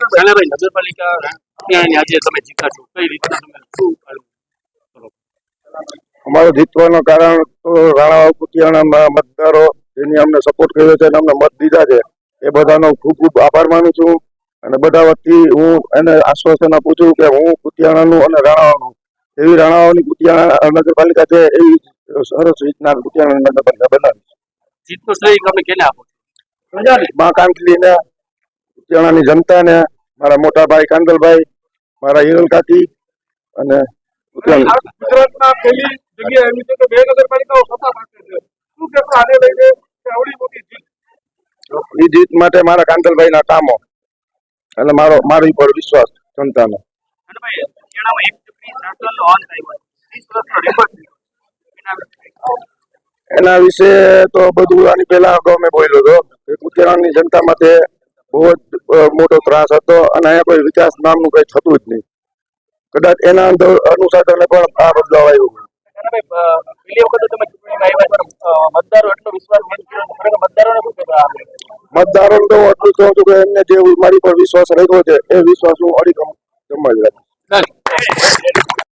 રાણાભાઈ નગરપાલિકા આજે તમે જીતા છો. કઈ રીતે તમે શું કરો જીતવાનું કારણ તો રાણા કુતિયાણા મતદારો જેની અમને સપોર્ટ કર્યો છે અને અમને મત દીધા છે એ બધાનો ખૂબ ખૂબ આભાર માનું છું. અને બધા વતી હું એને આશ્વાસન આપું છું કે હું કુતિયાણાનું અને રાણાવાનું એવી રાણાઓની કુતિયાણા નગરપાલિકા છે એવી સરસ રીતના કુતિયાણા નગરપાલિકા બનાવી જીતનો શ્રેય તમે કેને આપો મા કાંકલીને કુતિયાણાની જનતાને મારા મોટા ભાઈ કાંદલભાઈ મારા હિરલ કાકી અને ગુજરાતમાં પહેલી જગ્યાએ એવી છે કે બે નગરપાલિકાઓ સત્તા પાસે છે. શું કહેશો આને લઈને આવડી મોટી જીત? એ જીત માટે મારા કાંદલભાઈના કામો અને મારો મારી પર વિશ્વાસ જનતાનો. એના વિશે તો બધું આની પહેલા અગાઉ મેં બોલ્યો હતો કે કુતિયાણાની જનતા માટે બહુ જ મોટો ત્રાસ હતો અને અહીંયા કોઈ વિકાસ નામનું કંઈ થતું જ નહીં. કદાચ એના અંદર અનુસાધને પણ આ બદલાવ આવ્યો મતદારો તો એટલું કહું છું કે એમને જે મારી પર વિશ્વાસ રાખ્યો છે એ વિશ્વાસ હું અડીખમ જમાવી રાખીશ. Dale.